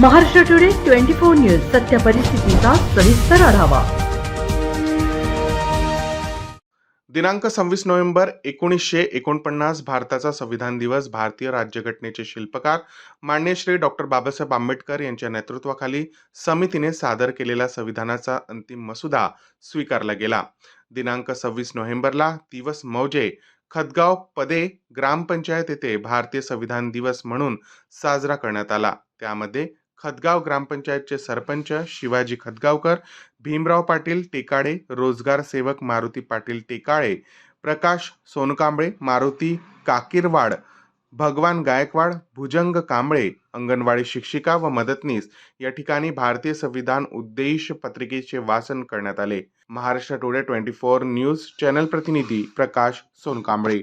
Maharashtra today twenty four news सत्य परिस्थितीचा सविस्तर आढावा. दिनांक सव्वीस नोव्हेंबर एकोणीसशे एकोणपन्नास भारताचा संविधान दिवस भारतीय राज्यघटनेचे शिल्पकार मान्य श्री डॉक्टर बाबासाहेब आंबेडकर यांच्या नेतृत्वाखाली समितीने सादर केलेला संविधानाचा अंतिम मसुदा स्वीकारला गेला. दिनांक सव्वीस नोव्हेंबरला दिवस मौजे खदगाव पदे ग्रामपंचायत येथे भारतीय संविधान दिवस म्हणून साजरा करण्यात आला. त्यामध्ये खदगाव ग्रामपंचायतचे सरपंच शिवाजी खदगावकर भीमराव पाटील टेकाडे रोजगार सेवक मारुती पाटील टेकाळे प्रकाश सोनकांबळे मारुती काकीरवाड भगवान गायकवाड भुजंग कांबळे अंगणवाडी शिक्षिका व मदतनीस या ठिकाणी भारतीय संविधान उद्देश पत्रिकेचे वाचन करण्यात आले. Maharashtra today twenty four news channel प्रतिनिधी प्रकाश सोनकांबळे.